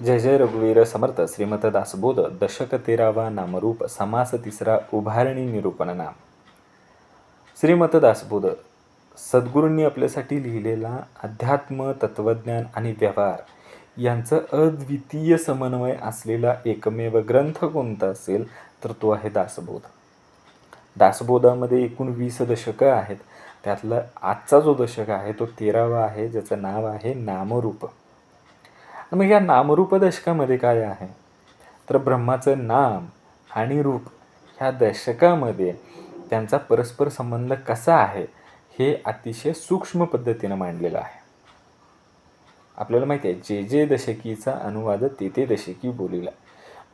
जय जय रघुवीर समर्थ श्रीमत दासबोध दशक तेरावा नामरूप समास तिसरा उभारणी निरूपण नाम. श्रीमत दासबोध सद्गुरूंनी आपल्यासाठी लिहिलेला अध्यात्म तत्त्वज्ञान आणि व्यवहार यांचं अद्वितीय समन्वय असलेला एकमेव ग्रंथ कोणता असेल तर तो आहे दासबोध. दासबोधामध्ये एकूण वीस दशकं आहेत. त्यातला आजचा जो दशक आहे तो तेरावा आहे ज्याचं नाव आहे नामरूप. मग या नामरूप दशकामध्ये काय आहे? तर ब्रह्माचं नाम आणि रूप ह्या दशकामध्ये त्यांचा परस्पर संबंध कसा आहे हे अतिशय सूक्ष्म पद्धतीनं मांडलेलं आहे. आपल्याला माहिती आहे जे जे दशकीचा अनुवाद ते ते दशकी बोलीला.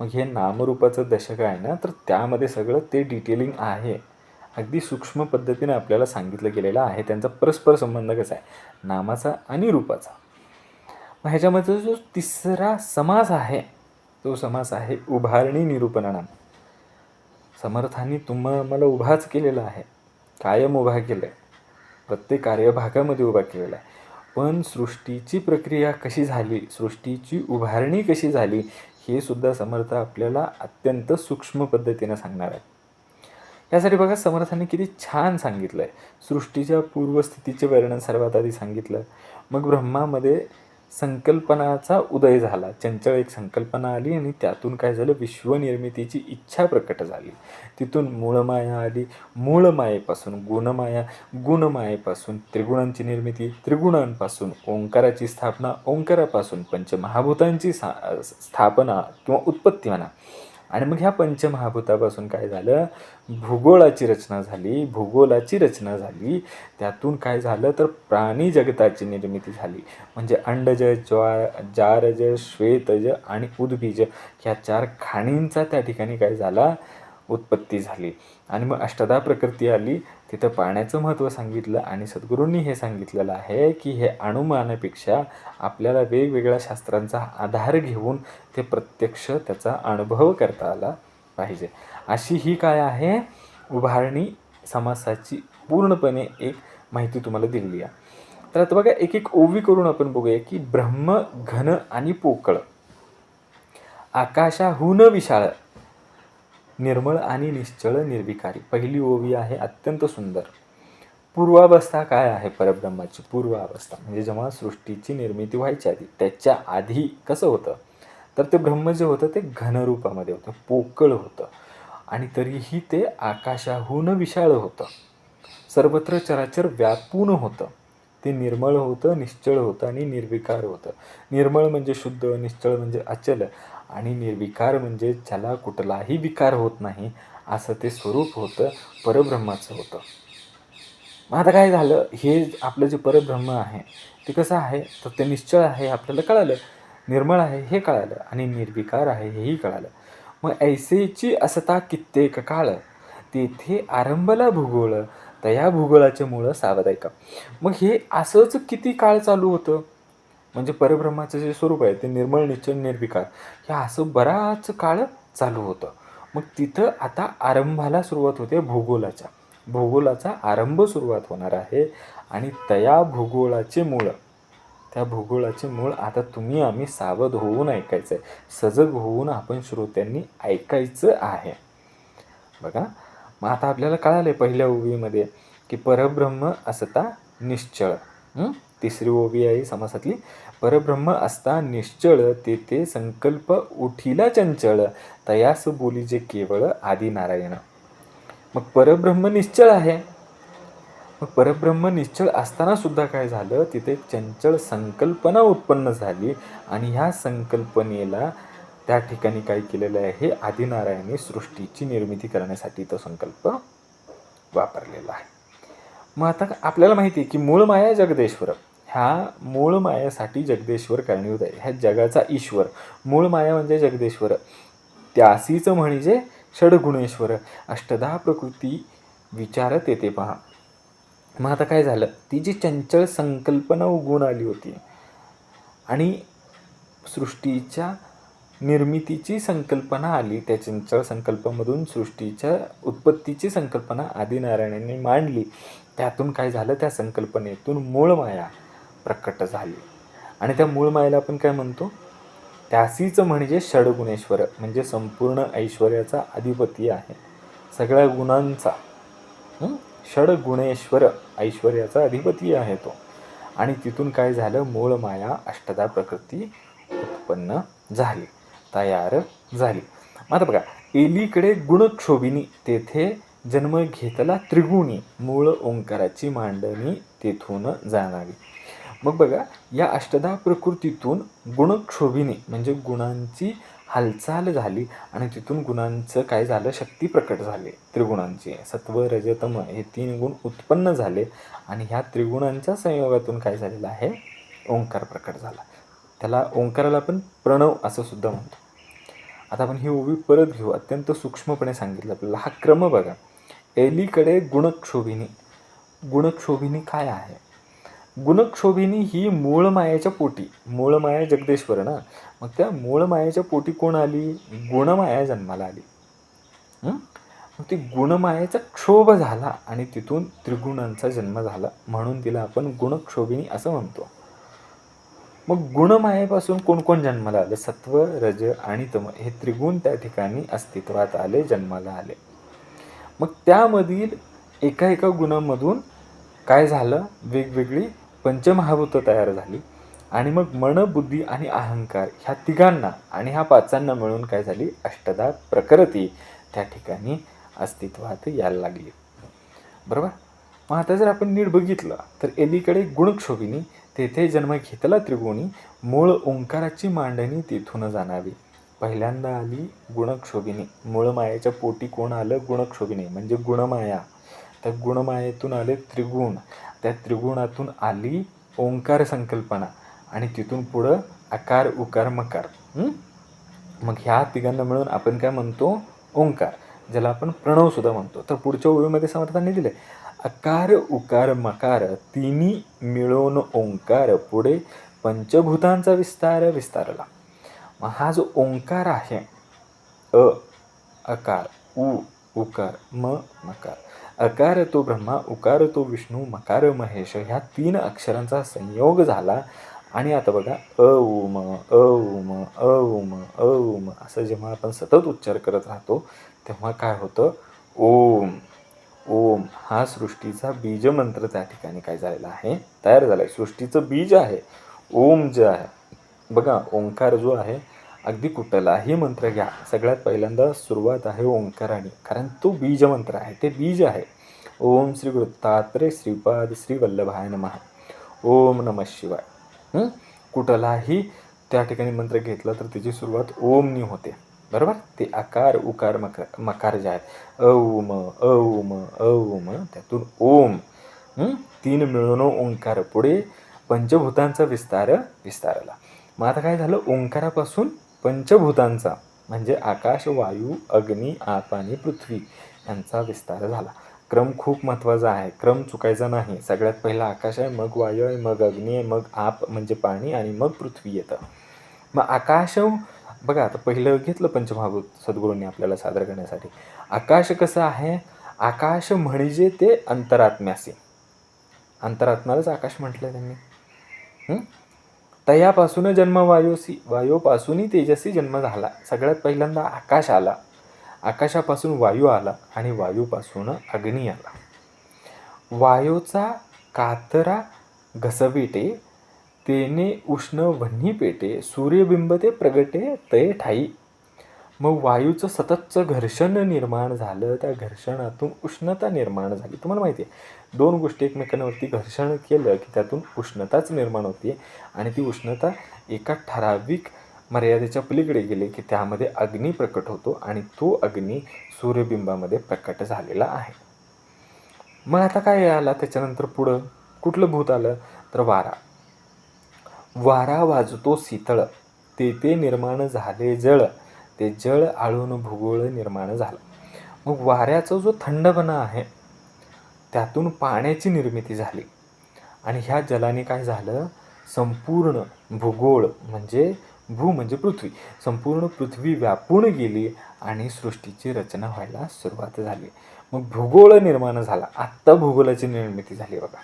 मग हे नामरूपाचं दशक आहे ना तर त्यामध्ये सगळं ते डिटेलिंग आहे. अगदी सूक्ष्म पद्धतीने आपल्याला सांगितलं गेलेलं आहे त्यांचा परस्पर संबंध कसा आहे? नामाचा आणि रूपाचा. मग ह्याच्यामध्ये जो तिसरा समास आहे तो समास आहे उभारणी निरूपणा समर्थांनी तुम मला उभाच केलेला आहे. कायम उभा केलं आहे प्रत्येक कार्यभागामध्ये उभा केलेला आहे. पण सृष्टीची प्रक्रिया कशी झाली सृष्टीची उभारणी कशी झाली हे सुद्धा समर्थ आपल्याला अत्यंत सूक्ष्म पद्धतीनं सांगणार आहे यासाठी बघा समर्थांनी किती छान सांगितलं आहे सृष्टीच्या पूर्वस्थितीचे वर्णन सर्वात आधी सांगितलं. मग ब्रह्मामध्ये संकल्पनाचा उदय झाला. चंचल एक संकल्पना आली आणि त्यातून काय झालं? विश्वनिर्मितीची इच्छा प्रकट झाली. तिथून मूळमाया आली. मूळमायेपासून गुणमाया गुणमायेपासून त्रिगुणांची निर्मिती त्रिगुणांपासून ओंकाराची स्थापना ओंकारापासून पंचमहाभूतांची सा स्थापना किंवा उत्पत्ती म्हणा. आणि मग ह्या पंचमहाभूतापासून काय झालं? भूगोलाची रचना झाली. भूगोलाची रचना झाली. त्यातून काय झालं? तर प्राणी जगताची निर्मिती झाली. म्हणजे अंडज ज्वा जारज श्वेतज आणि उद्बीज ह्या चार खाणींचा त्या ठिकाणी काय झाला? उत्पत्ती झाली. आणि मग अष्टदा प्रकृती आली. तिथं पाण्याचं महत्त्व सांगितलं आणि सद्गुरूंनी हे सांगितलेलं आहे की हे अणुमानापेक्षा आपल्याला वेगवेगळ्या शास्त्रांचा आधार घेऊन ते प्रत्यक्ष त्याचा अनुभव करता आला पाहिजे. अशी ही काय आहे? उभारणी समासाची पूर्णपणे एक माहिती तुम्हाला दिलेली आहे. तर आता बघा एक एक ओवी करून आपण बघूया की ब्रह्म घन आणि पोकळ आकाशाहून विशाळ निर्मळ आणि निश्चळ निर्विकारी. पहिली ओवी आहे अत्यंत सुंदर. पूर्वावस्था काय आहे परब्रह्माची? पूर्वावस्था म्हणजे जेव्हा सृष्टीची निर्मिती व्हायची आधी त्याच्या आधी कसं होतं? तर ते ब्रह्म जे होतं ते घनरूपामध्ये होतं पोकळ होतं. आणि तरीही ते आकाशाहून विशाळ होतं. सर्वत्र चराचर व्यापून होतं. ते निर्मळ होतं निश्चळ होतं आणि निर्विकार होतं. निर्मळ म्हणजे शुद्ध निश्चळ म्हणजे अचल. आणि निर्विकार म्हणजे ज्याला कुठलाही विकार होत नाही असं ते स्वरूप होतं परब्रह्माचं होतं. मग आता काय झालं? हे आपलं जे परब्रह्म आहे ते कसं आहे? तर ते निश्चळ आहे आपल्याला कळालं. निर्मळ आहे हे कळालं. आणि निर्विकार आहे हेही कळालं. मग ऐसेची असता कित्येक काळ तेथे आरंभला भूगोळ तया भूगोलाचे मुळं सावध ऐका मग हे असंच किती काळ चालू होतं? म्हणजे परब्रह्माचं जे स्वरूप आहे ते निर्मळ निश्चय निर्विकार हे असं बराच काळ चालू होतं. मग तिथं आता आरंभाला सुरुवात होते भूगोलाच्या. भूगोलाचा आरंभ सुरुवात होणार आहे आणि तया भूगोलाचे मूळ. त्या भूगोलाचे मूळ आता तुम्ही आम्ही सावध होऊन ऐकायचं आहे सजग होऊन आपण श्रोत्यांनी ऐकायचं आहे. बघा मग आता आपल्याला कळालं आहे पहिल्या ओवीमध्ये की परब्रह्म असता निश्चळ. तिसरी ओवी आहे समासातली. परब्रह्म असता निश्चळ तेथे संकल्प उठीला चंचळ. तयास बोली जे केवळ आदि नारायण मग परब्रह्म निश्चळ आहे? मग परब्रह्म निश्चळ असताना सुद्धा काय झालं? तिथे चंचळ संकल्पना उत्पन्न झाली आणि ह्या संकल्पनेला त्या ठिकाणी काय केलेलं आहे? आदिनारायणी सृष्टीची निर्मिती करण्यासाठी तो संकल्प वापरलेला आहे. मग आता आपल्याला माहिती आहे की मूळ माया जगदेश्वर ह्या मूळ मायासाठी जगदेश्वर कारणीभूत आहे. ह्या जगाचा ईश्वर. मूळ माया म्हणजे जगदेश्वर. त्यासीचं म्हणजे षडगुणेश्वर. अष्टदा प्रकृती विचारत येते पहा. मग आता काय झालं? ती जी चंचल संकल्पना उगवून आली होती आणि सृष्टीच्या निर्मितीची संकल्पना आली त्या चंचल संकल्पामधून सृष्टीच्या उत्पत्तीची संकल्पना आदिनारायणाने मांडली. त्यातून काय झालं? त्या संकल्पनेतून मूळ माया प्रकट झाली. आणि त्या मूळ मायेला आपण काय म्हणतो? त्यासीच म्हणजे षडगुणेश्वर म्हणजे संपूर्ण ऐश्वर्याचा अधिपती आहे. सगळ्या गुणांचा षडगुणेश्वर ऐश्वर्याचा अधिपती आहे तो. आणि तिथून काय झालं? मूळ माया अष्टदा प्रकृती उत्पन्न झाली तयार झाली. आता बघा एलीकडे गुणक्षोभिनी तेथे जन्म घेतला त्रिगुणी. मूळ ओंकाराची मांडणी तेथून जाणावी मग बघा या अष्टधा प्रकृतीतून गुणक्षोभिनी म्हणजे गुणांची हालचाल झाली आणि तिथून गुणांचं काय झालं? शक्ती प्रकट झाली. त्रिगुणांची. सत्व रजतम हे तीन गुण उत्पन्न झाले आणि ह्या त्रिगुणांच्या संयोगातून काय झालेलं आहे? ओंकार प्रकट झाला. त्याला ओंकाराला आपण प्रणव असं सुद्धा म्हणतो आता आपण ही ओवी परत घेऊ. अत्यंत सूक्ष्मपणे सांगितलं. आपल्याला हा क्रम बघा. एलीकडे गुणक्षोभिनी. गुणक्षोभिनी काय आहे? गुणक्षोभिनी ही मूळ मायाच्या पोटी. मूळ माया जगदेश्वर ना. मग त्या मूळ मायाच्या पोटी कोण आली? गुणमाया जन्माला आली. मग ती गुणमायेचा क्षोभ झाला आणि तिथून त्रिगुणांचा जन्म झाला म्हणून तिला आपण गुणक्षोभिनी असं म्हणतो. मग गुणमायेपासून कोण कोण जन्माला आलं? सत्व रज आणि तम हे त्रिगुण त्या ठिकाणी अस्तित्वात आले जन्माला आले. मग त्यामधील एका एका गुणामधून काय झालं? वेगवेगळी पंचमहाभूत तयार झाली. आणि मग मन बुद्धी आणि अहंकार ह्या तिघांना आणि ह्या पाचांना मिळून काय झाली? अष्टदा प्रकृती त्या ठिकाणी अस्तित्वात यायला लागली. बरोबर? मग आता जर आपण नीट बघितलं तर एलीकडे गुणक्षोभिनी तेथे जन्म घेतला त्रिगुणी मूळ ओंकाराची मांडणी तेथून जाणावी. पहिल्यांदा आली गुणक्षोभिनी. मूळ मायेच्या पोटी कोण आलं? गुणक्षोभिनी म्हणजे गुणमाया. त्या गुणमायेतून आले त्रिगुण. त्या त्रिगुणातून आली ओंकार संकल्पना आणि तिथून पुढं आकार उकार मकार. मग ह्या तिघांना मिळून आपण काय म्हणतो? ओंकार ज्याला आपण प्रणव सुद्धा म्हणतो. तर पुढच्या ओळीमध्ये समर्थांनी दिले अकार उकार मकार तिन्ही मिळून ओंकार पुढे पंचभूतांचा विस्तार विस्तारला. मग हा जो ओंकार आहे अ अकार उ उकार म मकार अकार तो ब्रह्मा उकार तो विष्णू मकार महेश ह्या तीन अक्षरांचा संयोग झाला. आणि आता बघा अ उम अ उम अ उम अ उम असं जेव्हा आपण सतत उच्चार करत राहतो तेव्हा काय होतं? ओम ओम हा सृष्टीचा बीजमंत्र त्या ठिकाणी काय झालेला आहे? तयार झाला आहे सृष्टीचं बीज आहे. ओम जे आहे बघा ओंकार जो आहे अगदी कुठलाही मंत्र घ्या. सगळ्यात पहिल्यांदा सुरुवात आहे ओंकाराने. कारण तो बीज मंत्र आहे ते बीज आहे. ओम श्री वृत्तात्रे श्रीपाद श्री वल्लभाय नमः. ओम नमः शिवाय. कुठलाही त्या ठिकाणी मंत्र घेतला तर त्याची सुरुवात ओमनी होते. बरोबर? ते आकार उकार मकार मकार जे आहेत. अ उम अ त्यातून ओम. तीन मिळून ओंकार. पुढे पंचभूतांचा विस्तार विस्तारला. मग आता काय झालं? ओंकारापासून पंचभूतांचा म्हणजे आकाश वायू अग्नी आप आणि पृथ्वी यांचा विस्तार झाला. क्रम खूप महत्त्वाचा आहे. क्रम चुकायचा नाही. सगळ्यात पहिला आकाश आहे. मग वायू आहे मग अग्नी आहे मग आप म्हणजे पाणी आणि मग पृथ्वी येतं. मग आकाश बघा आता पहिलं घेतलं पंचमहाभूत सद्गुरूंनी आपल्याला सादर करण्यासाठी. आकाश कसं आहे? आकाश म्हणजे ते अंतरात्म्यासी अंतरात्म्यालाच आकाश म्हटलं त्यांनी. तयापासून जन्म वायोसी वायूपासूनही तेजसी जन्म झाला. सगळ्यात पहिल्यांदा आकाश आला. आकाशापासून वायू आला आणि वायूपासून अग्नी आला. वायूचा कातरा घसविटे तेने उष्ण वन्ही पेटे सूर्यबिंब ते प्रगटे तय ठाई मग वायूचं सततचं घर्षण निर्माण झालं त्या घर्षणातून उष्णता निर्माण झाली. तुम्हाला माहिती आहे दोन गोष्टी एकमेकांवरती घर्षण केलं की त्यातून उष्णताच निर्माण होते आणि ती उष्णता एका ठराविक मर्यादेच्या पलीकडे गेले की त्यामध्ये अग्नी प्रकट होतो आणि तो अग्नी सूर्यबिंबामध्ये प्रकट झालेला आहे. मग आता काय आला त्याच्यानंतर पुढं? कुठलं भूत आलं? तर वारा. वारा वाजतो शीतळ. ते ते निर्माण झाले जळ. ते जळ आळून भूगोळ निर्माण झाला. मग वाऱ्याचा जो थंडपणा आहे त्यातून पाण्याची निर्मिती झाली. आणि ह्या जलाने काय झालं? संपूर्ण भूगोळ म्हणजे भू म्हणजे पृथ्वी. संपूर्ण पृथ्वी व्यापून गेली आणि सृष्टीची रचना व्हायला सुरुवात झाली. मग भूगोळ निर्माण झाला. आत्ता भूगोलाची निर्मिती झाली बघा.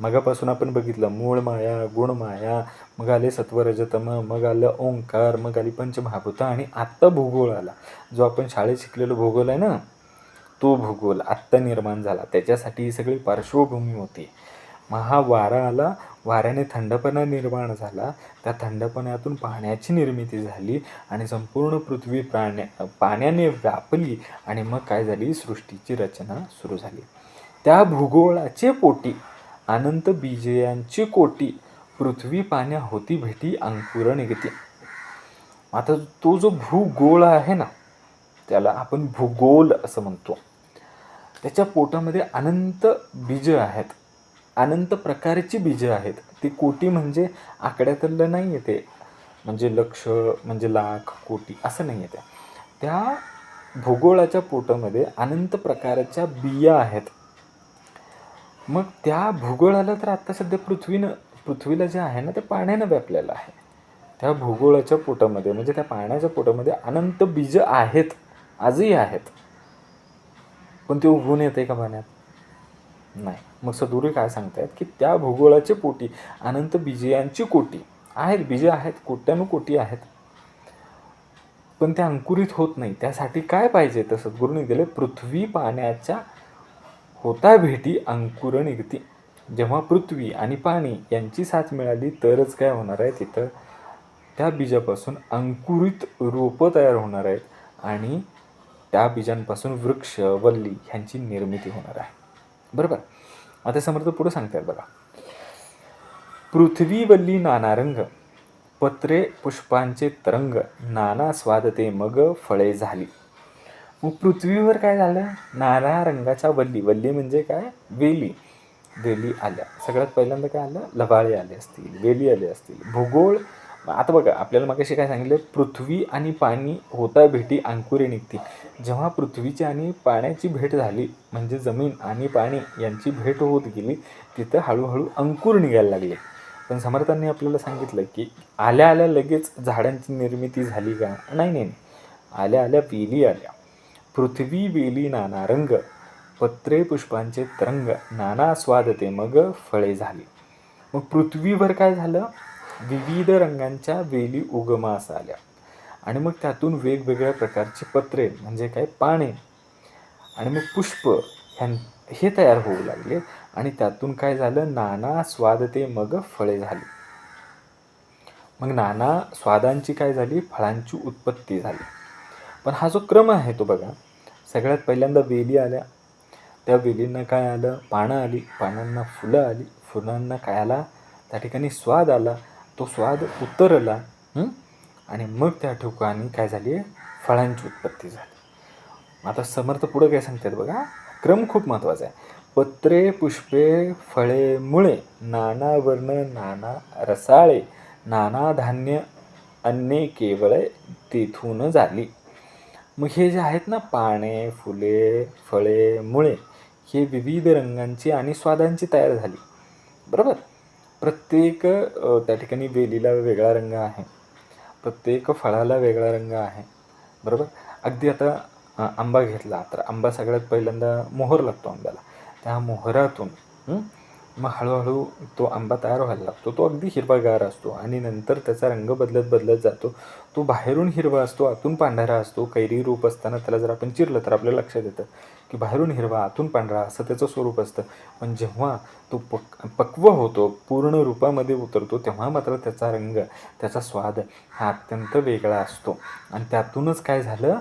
मगापासून आपण बघितलं मूळ माया गुण माया मग आले सत्वरजतम मग आलं ओंकार मग आली पंचमहाभूत आणि आत्ता भूगोल आला. जो आपण शाळेत शिकलेलो भूगोल आहे ना तो भूगोल आत्ता निर्माण झाला. त्याच्यासाठी ही सगळी पार्श्वभूमी होती. महावारा वारा आला वाऱ्याने थंडपणा निर्माण झाला. त्या थंडपणातून पाण्याची निर्मिती झाली आणि संपूर्ण पृथ्वी प्राण्या पाण्याने व्यापली आणि मग काय झाली? सृष्टीची रचना सुरू झाली. त्या भूगोळाचे पोटी अनंत बीजयांची कोटी पृथ्वी पाण्या होती भेटी अंकुर निघती. आता तो जो भूगोळ आहे ना त्याला आपण भूगोल असं म्हणतो. त्याच्या पोटामध्ये अनंत बीज आहेत. अनंत प्रकारची बीजं आहेत. ती कोटी म्हणजे आकड्यातलं नाही आहे ते. म्हणजे लक्ष म्हणजे लाख कोटी असं नाही आहे त्या त्या भूगोळाच्या पोटामध्ये अनंत प्रकारच्या बिया आहेत. मग त्या भूगोळाला तर आत्ता सध्या पृथ्वीनं पृथ्वीला जे आहे ना ते पाण्यानं व्यापलेलं आहे. त्या भूगोळाच्या पोटामध्ये म्हणजे त्या पाण्याच्या पोटामध्ये अनंत बीज आहेत आजही आहेत. पण ते उगवून येते का पाण्यात? नाही. मग सदुरी काय सांगतायत? की त्या भूगोळाचे पोटी अनंत बीजयांची कोटी आहेत बीजे आहेत कोट्यानुकोटी आहेत. पण ते अंकुरित होत नाही. त्यासाठी काय पाहिजे? तर सद्गुरूंनी दिले पृथ्वी पाण्याच्या होता भेटी अंकुरण निघती. जेव्हा पृथ्वी आणि पाणी यांची साथ मिळाली तरच काय होणार आहे तिथं? त्या बीजापासून अंकुरित रोपं तयार होणार आहेत आणि त्या बीजांपासून वृक्ष वल्ली ह्यांची निर्मिती होणार आहे. बरोबर? आता समर्थ पुढे सांगतात बघा. पृथ्वी वल्ली नाना रंग. पत्रे पुष्पांचे तरंग. नाना स्वादते मग फळे झाली. मग पृथ्वीवर काय झालं? नाना रंगाच्या वल्ली वल्ली म्हणजे काय? वेली. वेली आल्या. सगळ्यात पहिल्यांदा काय आलं? लबाळे आले असतील वेली आले असतील. भूगोळ आता बघा आपल्याला मग काय सांगितलं? पृथ्वी आणि पाणी होता भेटी अंकुरे निघते जेव्हा पृथ्वीची आणि पाण्याची भेट झाली म्हणजे जमीन आणि पाणी यांची भेट होत गेली तिथं हळूहळू अंकुर निघायला लागले. पण समर्थांनी आपल्याला सांगितलं की आल्या आल्या लगेच झाडांची निर्मिती झाली का? नाही नाही. आल्या आल्या वेली आल्या. पृथ्वी वेली नाना रंग पत्रे पुष्पांचे तरंग नाना स्वादते मग फळे झाली. मग पृथ्वीवर काय झालं? विविध रंगांच्या वेली उगमास आल्या. आणि मग त्यातून वेगवेगळ्या प्रकारचे पत्रे म्हणजे काय? पाने. आणि मग पुष्प ह्यां हे तयार होऊ लागले. आणि त्यातून काय झालं? नाना स्वादते मग फळे झाली. मग नाना स्वादांची काय झाली? फळांची उत्पत्ती झाली. पण हा जो क्रम आहे तो बघा. सगळ्यात पहिल्यांदा वेली आल्या. त्या वेलींना काय आलं? पानं आली. पानांना फुलं आली. फुलांना काय आला? त्या ठिकाणी स्वाद आला. तो स्वाद उतरला आणि मग त्या ठिकाणी काय झाली? फळांची उत्पत्ती झाली. आता समर्थ पुढं काय सांगतात बघा? क्रम खूप महत्त्वाचा आहे. पत्रे पुष्पे फळे मुळे नाना वर्ण नाना रसाळे नाना धान्य अन्ने केवळ तेथून झाली. मग हे जे आहेत ना पाने फुले फळे मुळे हे विविध रंगांची आणि स्वादांची तयार झाली. बरोबर? प्रत्येक त्या ठिकाणी वेलीला वेगळा रंग आहे. प्रत्येक फळाला वेगळा रंग आहे. बरोबर? अगदी आता आंबा घेतला. तर आंबा सगळ्यात पहिल्यांदा मोहर लागतो आंब्याला. त्या मोहरातून मग हळूहळू तो आंबा तयार व्हायला लागतो. तो अगदी हिरवागार असतो आणि नंतर त्याचा रंग बदलत बदलत जातो. तो बाहेरून हिरवा असतो आतून पांढरा असतो. कैरी रूप असताना त्याला जर आपण चिरलं तर आपल्याला लक्षात येतं की बाहेरून हिरवा आतून पांढरा असं त्याचं स्वरूप असतं. पण जेव्हा तो पक पक्व होतो पूर्ण रूपामध्ये उतरतो तेव्हा मात्र त्याचा रंग त्याचा स्वाद हा अत्यंत वेगळा असतो. आणि त्यातूनच काय झालं?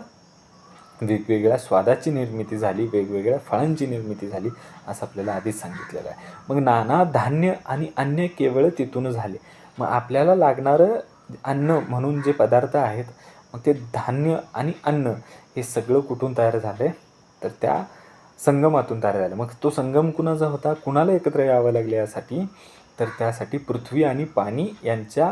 वेगवेगळ्या स्वादाची निर्मिती झाली वेगवेगळ्या फळांची निर्मिती झाली असं आपल्याला आधीच सांगितलेलं आहे. मग नाना धान्य आणि अन्य केवळ तिथून झाले. मग आपल्याला लागणारं अन्न म्हणून जे पदार्थ आहेत मग ते धान्य आणि अन्न हे सगळं कुठून तयार झालं? तर त्या संगमातून तयार झालं. मग तो संगम कुणाचा होता? कुणाला एकत्र यावं लागले यासाठी? तर त्यासाठी पृथ्वी आणि पाणी यांच्या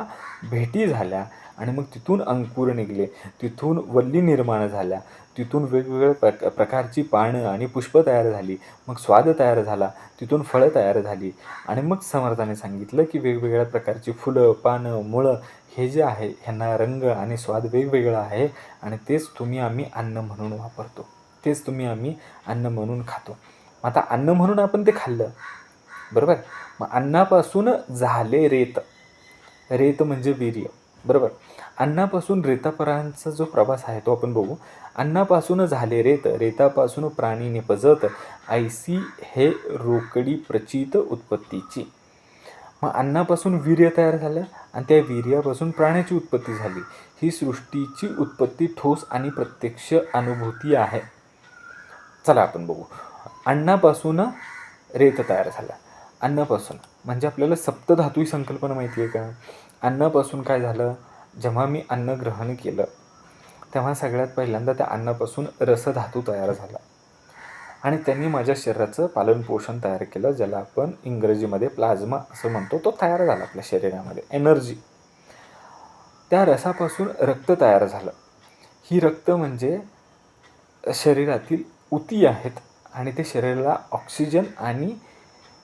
भेटी झाल्या आणि मग तिथून अंकुर निघले. तिथून वल्ली निर्माण झाल्या. तिथून वेगवेगळ्या प्रक प्रकारची पानं आणि पुष्प तयार झाली. मग स्वाद तयार झाला. तिथून फळं तयार झाली. आणि मग समर्थाने सांगितलं की वेगवेगळ्या प्रकारची फुलं पानं मुळं हे जे आहे ह्यांना रंग आणि स्वाद वेगवेगळा आहे आणि तेच तुम्ही आम्ही अन्न म्हणून वापरतो. तेच तुम्ही आम्ही अन्न म्हणून खातो. आता अन्न म्हणून आपण ते खाल्लं. बरोबर? मग अन्नापासून झाले रेत. रेत म्हणजे वीर्य. बरोबर? अन्नापासून रेतापर्यंतचा जो प्रवास आहे तो आपण बघू. अन्नापासून झाले रेत रेतापासून प्राणी निपजत ऐसी हे रोकडी प्रचित उत्पत्तीची. मग अन्नापासून वीर्य तयार झालं आणि त्या वीर्यापासून प्राण्याची उत्पत्ती झाली. ही सृष्टीची उत्पत्ती ठोस आणि प्रत्यक्ष अनुभूती आहे. चला आपण बघू. अन्नापासून रेत तयार झाला. अन्नापासून म्हणजे आपल्याला सप्तधातू ही संकल्पना माहिती आहे का? अन्नापासून काय झालं? जेव्हा मी अन्न ग्रहण केलं तेव्हा सगळ्यात पहिल्यांदा त्या अन्नापासून रसधातू तयार झाला. आणि त्यांनी माझ्या शरीराचं पालनपोषण तयार केलं ज्याला आपण इंग्रजीमध्ये प्लाझ्मा असं म्हणतो. तो तयार झाला आपल्या शरीरामध्ये एनर्जी. त्या रसापासून रक्त तयार झालं. ही रक्त म्हणजे शरीरातील उती आहेत आणि ते शरीराला ऑक्सिजन आणि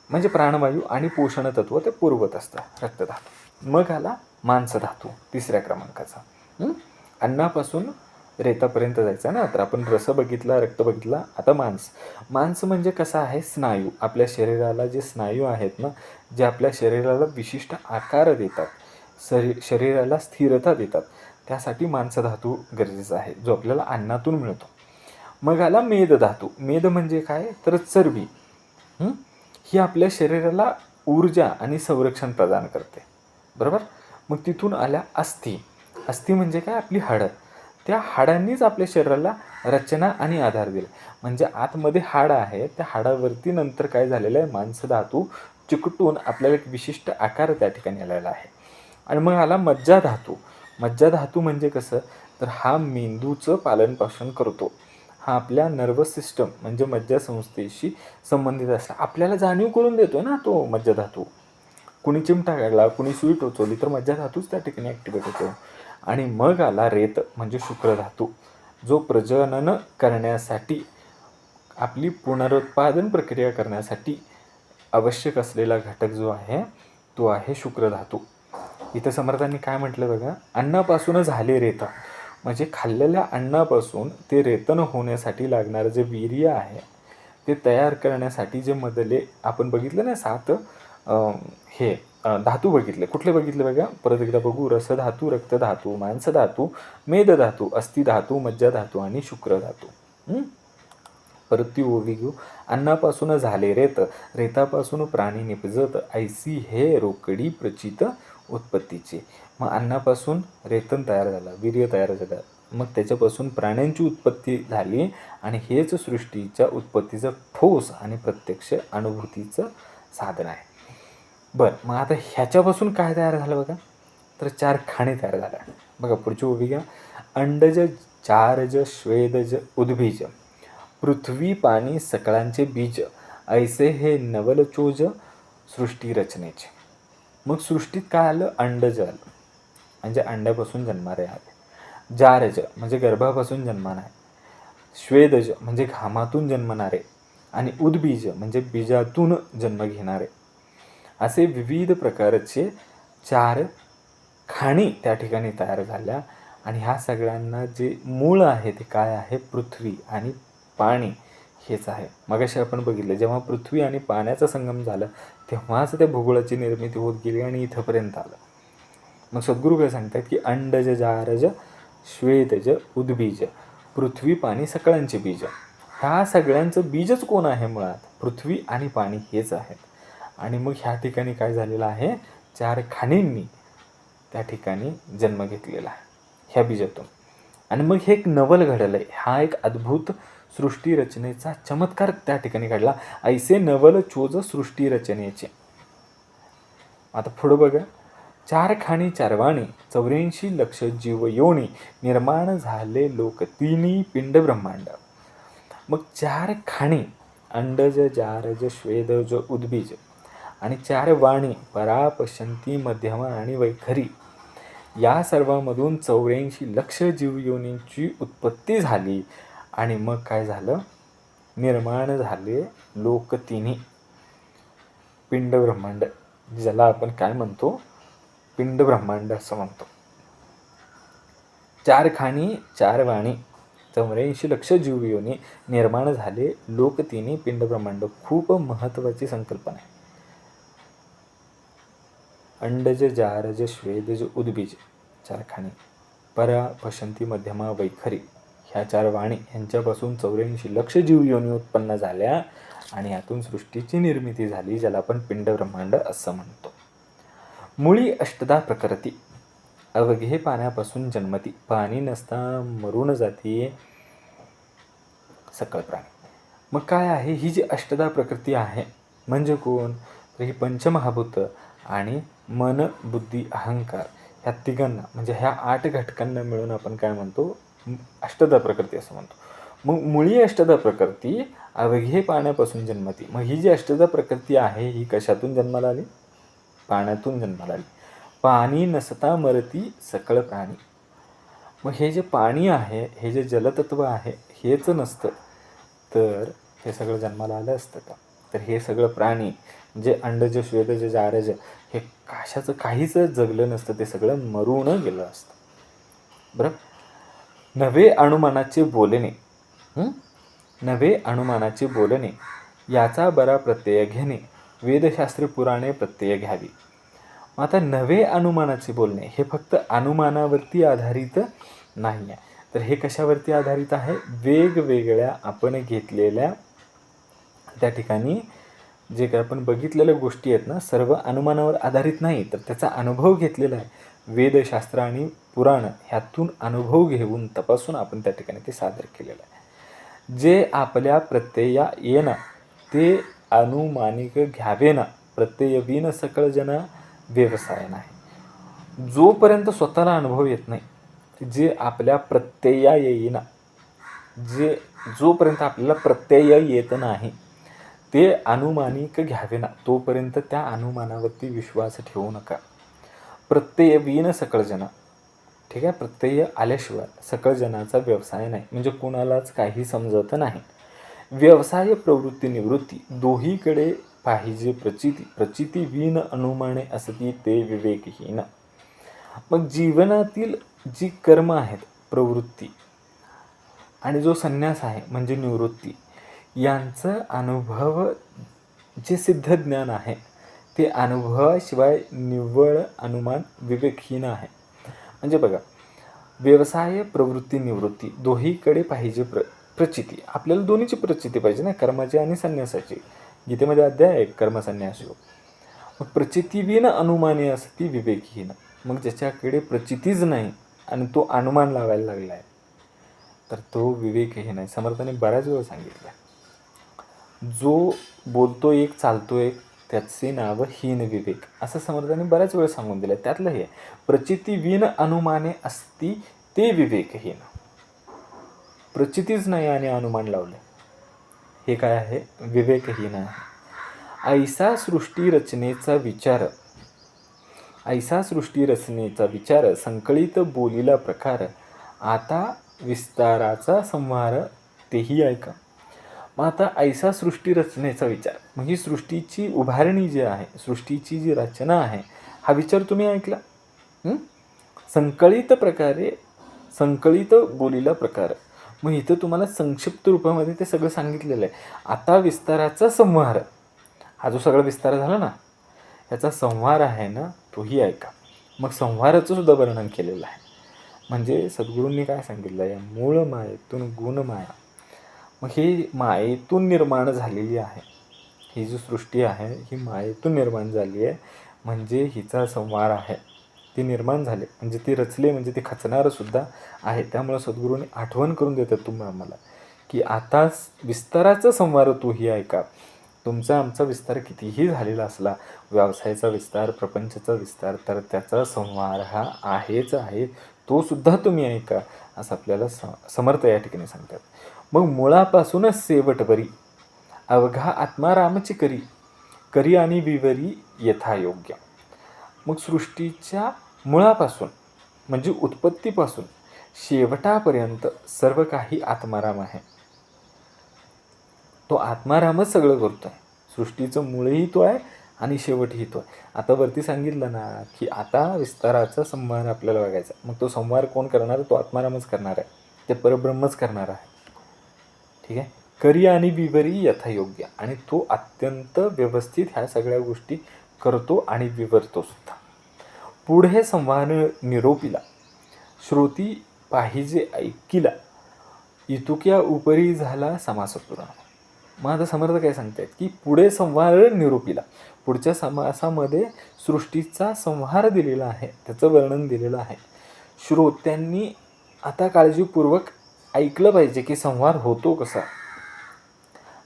म्हणजे प्राणवायू आणि पोषण तत्व ते पुरवत असतं रक्तधातू. मग आला मांसधातू तिसऱ्या क्रमांकाचा. अन्नापासून रेतापर्यंत जायचं ना? तर आपण रस बघितला रक्त बघितला आता मांस. मांस म्हणजे कसं आहे? स्नायू. आपल्या शरीराला जे स्नायू आहेत ना जे आपल्या शरीराला विशिष्ट आकार देतात. शरी शरीराला स्थिरता देतात. त्यासाठी मांसधातू गरजेचा आहे जो आपल्याला अन्नातून मिळतो. मग आला मेदधातू मेद म्हणजे काय? तर चरबी. ही आपल्या शरीराला ऊर्जा आणि संरक्षण प्रदान करते. बरोबर? मग तिथून आल्या अस्थी. अस्थि म्हणजे काय? आपली हाडं. त्या हाडांनीच आपल्या शरीराला रचना आणि आधार दिला. म्हणजे आतमध्ये हाडं आहे त्या हाडावरती नंतर काय झालेलं आहे? मांसधातू चिकटून आपल्याला एक विशिष्ट आकार त्या ठिकाणी आलेला आहे. आणि मग आला मज्जाधातू मज्जाधातू म्हणजे कसं? तर हा मेंदूचं पालनपोषण करतो. हा आपल्या नर्वस सिस्टम म्हणजे मज्जासंस्थेशी संबंधित असला आपल्याला जाणीव करून देतो ना तो मज्जाधातू कुणी चिमटा काढला कुणी स्वीट टोचवली तर मज्जाधातूच त्या ठिकाणी ॲक्टिवेट होतो. आणि मग आला रेत म्हणजे शुक्रधातू जो प्रजनन करण्यासाठी आपली पुनरुत्पादन प्रक्रिया करण्यासाठी आवश्यक असलेला घटक जो आहे तो आहे शुक्रधातू इथं समर्थांनी काय म्हटलं बघा अन्नापासून झाले रेत. म्हणजे खाल्लेल्या अन्नापासून ते रेतन होण्यासाठी लागणारं जे वीर्य आहे ते तयार करण्यासाठी जे मदले आपण बघितलं ना सात हे धातू बघितले. कुठले बघितले बघा? परत एकदा बघू. रसधातू रक्तधातू मांसधातू मेदधातू अस्थिधातू मज्जाधातू आणि शुक्रधातू धातू. परत ती ओवी घेऊ. अन्नापासून झाले रेत. रेतापासून प्राणी निपजत. ऐसी हे रोकडी प्रचित उत्पत्तीचे. मग अन्नापासून रेतन तयार झालं. वीर्य तयार झालं. मग त्याच्यापासून प्राण्यांची उत्पत्ती झाली आणि हेच सृष्टीच्या उत्पत्तीचं ठोस आणि प्रत्यक्ष अनुभूतीचं साधन आहे. बरं मग आता ह्याच्यापासून काय तयार झालं बघा? तर चार खाणे तयार झाल्या. बघा पुढची उभी घ्या. अंडज चारज श्वेदज उद्भिज. पृथ्वी पाणी सकळांचे बीज. ऐसे हे नवलचोज सृष्टी रचनेचे. मग सृष्टीत काय आलं? अंडज आलं. म्हणजे अंड्यापासून जन्मारे आले. जारज म्हणजे गर्भापासून जन्मणारे श्वेदज म्हणजे घामातून जन्मणारे. आणि उद्बीज म्हणजे बीजातून जन्म घेणारे. असे विविध प्रकारचे चार खाणी त्या ठिकाणी तयार झाल्या. आणि ह्या सगळ्यांना जे मूळ आहे ते काय आहे? पृथ्वी आणि पाणी हेच आहे. मगाशी आपण बघितलं जेव्हा पृथ्वी आणि पाण्याचा संगम झाला तेव्हाच त्या भूगोलाची निर्मिती होत गेली आणि इथंपर्यंत आलं. मग सद्गुरू काय सांगतात की अंडज जारज श्वेतज उद्बीज पृथ्वी पाणी सगळ्यांचे बीज. ह्या सगळ्यांचं बीजच कोण आहे मुळात? पृथ्वी आणि पाणी हेच आहेत. आणि मग ह्या ठिकाणी काय झालेलं आहे? चार खाणींनी त्या ठिकाणी जन्म घेतलेला आहे. ह्या बीजातून. आणि मग हे एक नवल घडलं आहे हा एक अद्भुत सृष्टी रचनेचा चमत्कार त्या ठिकाणी घडला. ऐसे नवल चोज सृष्टी रचनेचे. आता पुढं बघा. चार खाणी चारवाणी चौऱ्याऐंशी लक्ष जीव योनी निर्माण झाले लोक तिन्ही पिंड ब्रह्मांड. मग चार खाणी अंडज जारज श्वेदज उद्बीज. आणि चार वाणी पराप शंती मध्यमा आणि वैखरी या सर्वांमधून चौऱ्याऐंशी लक्ष जीवयोनींची उत्पत्ती झाली. आणि मग काय झालं? निर्माण झाले लोक तिन्ही. पिंड ब्रह्मांड ज्याला आपण काय म्हणतो? पिंड ब्रह्मांड असं म्हणतो. चार खाणी चार वाणी चौऱ्याऐंशी लक्ष जीवयोनी निर्माण झाले लोक तिन्ही पिंड ब्रह्मांड खूप महत्त्वाची संकल्पना आहे. अंडज जारज श्वेदज उद्बीज चार खाणी परा पशंती मध्यमा वैखरी ह्या चार वाणी यांच्यापासून चौऱ्याऐंशी लक्ष जीव योनी उत्पन्न झाल्या आणि यातून सृष्टीची निर्मिती झाली ज्याला आपण पिंड ब्रह्मांड असं म्हणतो. मुळी अष्टदा प्रकृती अवघे पाण्यापासून जन्मती पाणी नसता मरून जाती सकळ प्राणी. मग काय आहे? ही जी अष्टदा प्रकृती आहे म्हणजे कोण? तर ही पंचमहाभूत आणि मन बुद्धी अहंकार ह्या तिघांना म्हणजे ह्या आठ घटकांना मिळून आपण काय म्हणतो? अष्टदा प्रकृती असं म्हणतो. मग मुळी अष्टदा प्रकृती अवघे पाण्यापासून जन्मती. मग ही जी अष्टदा प्रकृती आहे ही कशातून जन्माला आली? पाण्यातून जन्माला आली. पाणी नसता मरती सकळ प्राणी. मग हे जे पाणी आहे हे जे जलतत्व आहे हेच नसतं. तर हे सगळं जन्माला आलं असतं का? तर हे सगळं प्राणी जे अंडज श्वेदज जारज हे काशाचं काहीच जगलं नसतं ते सगळं मरून गेलं असतं. बरं? नवे अनुमानाचे बोलणे नवे अनुमानाचे बोलणे याचा बरा प्रत्यय घेणे वेदशास्त्र पुराणे प्रत्यय घ्यावी. मग आता नवे अनुमानाचे बोलणे हे फक्त अनुमानावरती आधारित नाही आहे तर हे कशावरती आधारित आहे? वेगवेगळ्या आपण घेतलेल्या त्या ठिकाणी जे काय आपण बघितलेल्या गोष्टी आहेत ना सर्व अनुमानावर आधारित नाही तर त्याचा अनुभव घेतलेला आहे. वेदशास्त्र आणि पुराण ह्यातून अनुभव घेऊन तपासून आपण त्या ठिकाणी ते सादर केलेलं आहे. जे आपल्या प्रत्यया येणं ते अनुमानिक घ्यावे ना प्रत्यय सकळ जन व्यवसाय नाही जोपर्यंत स्वतःला अनुभव येत नाही जे आपल्या प्रत्यया येईना जे जोपर्यंत आपल्याला प्रत्यय येत नाही ते अनुमानिक घ्यावे ना तोपर्यंत त्या अनुमानावरती विश्वास ठेवू नका. प्रत्यय विन सकळजना. ठीक आहे? प्रत्यय आल्याशिवाय सकळजनाचा व्यवसाय नाही. म्हणजे कुणालाच काही समजत नाही. व्यवसाय प्रवृत्ती निवृत्ती दोहीकडे पाहिजे प्रचिती. प्रचिती विन अनुमाने असती ते विवेकहीन. मग जीवनातील जी कर्म आहेत प्रवृत्ती आणि जो संन्यास आहे म्हणजे निवृत्ती यांचं अनुभव जे सिद्ध ज्ञान आहे ते अनुभवाशिवाय निव्वळ अनुमान विवेकहीन आहे. म्हणजे बघा व्यवसाय प्रवृत्ती निवृत्ती दोहीकडे पाहिजे प्र प्रचिती. आपल्याला दोन्हीची प्रचिती पाहिजे ना कर्माची आणि संन्यासाची. गीतेमध्ये अध्याय आहे कर्मसन्यास योग. मग प्रचितीविन अनुमाने असती विवेकहीन. मग ज्याच्याकडे प्रचितीच नाही आणि तो अनुमान लावायला लागला आहे तर तो विवेकहीन आहे. समर्थाने बऱ्याच वेळ सांगितलं जो बोलतो एक चालतो एक त्याचे नाव हीन विवेक. असं समर्थाने बऱ्याच वेळ सांगून दिलं त्यातलं हे प्रचिती विन अनुमाने असती ते विवेकहीन प्रचितीच नाही आणि अनुमान लावले हे काय आहे? विवेकहीन आहे. ऐसा सृष्टी रचनेचा विचार ऐसा सृष्टी रचनेचा विचार संकलित बोलीला प्रकार आता विस्ताराचा संहार तेही ऐका. मग आता ऐसा सृष्टी रचनेचा विचार. मग ही सृष्टीची उभारणी जी आहे सृष्टीची जी रचना आहे हा विचार तुम्ही ऐकला? संकलित प्रकारे संकलित बोलीला प्रकार. मग इथं तुम्हाला संक्षिप्त रूपामध्ये ते सगळं सांगितलेलं आहे. आता विस्ताराचा संहार. हा जो सगळा विस्तार झाला ना याचा संहार आहे ना तोही ऐका. मग संहाराचं सुद्धा वर्णन केलेलं आहे. म्हणजे सद्गुरूंनी काय सांगितलं? आहे मूळ मायेतून गुणमाया मग ही मायेतून निर्माण झालेली आहे. ही जी सृष्टी आहे ही मायेतून निर्माण झाली आहे. म्हणजे हिचा संवार आहे. ती निर्माण झाली. म्हणजे ती रचली म्हणजे ती खचणारंसुद्धा आहे. त्यामुळं सद्गुरूंनी आठवण करून देतात तुम्ही आम्हाला की आता विस्ताराचा संवार तोही ऐका. तुमचा आमचा विस्तार कितीही झालेला असला व्यवसायाचा विस्तार प्रपंचाचा विस्तार तर त्याचा संवार हा आहेच आहे. तो सुद्धा तुम्ही ऐका असं आपल्याला स समर्थ या ठिकाणी सांगतात. मग मुळापासूनच शेवटवरी अवघा आत्मारामची करी. करी आणि विवरी यथायोग्य. मग सृष्टीच्या मुळापासून म्हणजे उत्पत्तीपासून शेवटापर्यंत सर्व काही आत्माराम आहे. तो आत्मारामच सगळं करतो आहे सृष्टीचं मूळही तो आहे आणि शेवटही तो आहे. आता वरती सांगितलं ना की आता विस्ताराचा संहार आपल्याला बघायचा मग तो संहार कोण करणार? तो आत्मारामच करणार आहे. ते परब्रह्मच करणार आहे. ठीक आहे? करी आणि विवरी यथायोग्य. आणि तो अत्यंत व्यवस्थित ह्या सगळ्या गोष्टी करतो आणि विवरतो सुद्धा. पुढे संवाद निरोपीला. श्रोती पाहिजे ऐकिला इतुक्या उपरी झाला समासपूर्ण. मग आता समर्थ काय सांगतायत की पुढे संहार निरोपीला. पुढच्या समासामध्ये सृष्टीचा संहार दिलेला आहे. त्याचं वर्णन दिलेलं आहे. श्रोत्यांनी आता काळजीपूर्वक ऐकलं पाहिजे की संहार होतो कसा.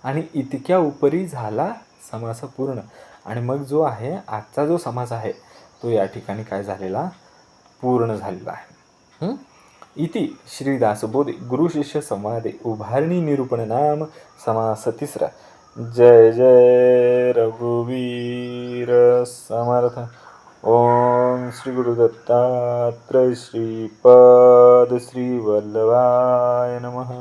आणि इतक्या उपरी झाला समास पूर्ण. आणि मग जो आहे आजचा जो समास आहे तो या ठिकाणी काय झालेला? पूर्ण झालेला आहे. इति श्रीदासबोधे गुरुशिष्य संवादे उभारणी निरूपण नाम समास तिसरा जय जय रघुवीर समर्थ। ओम श्री गुरुदत्तात्रय श्रीपद श्री वल्लभाय नमः।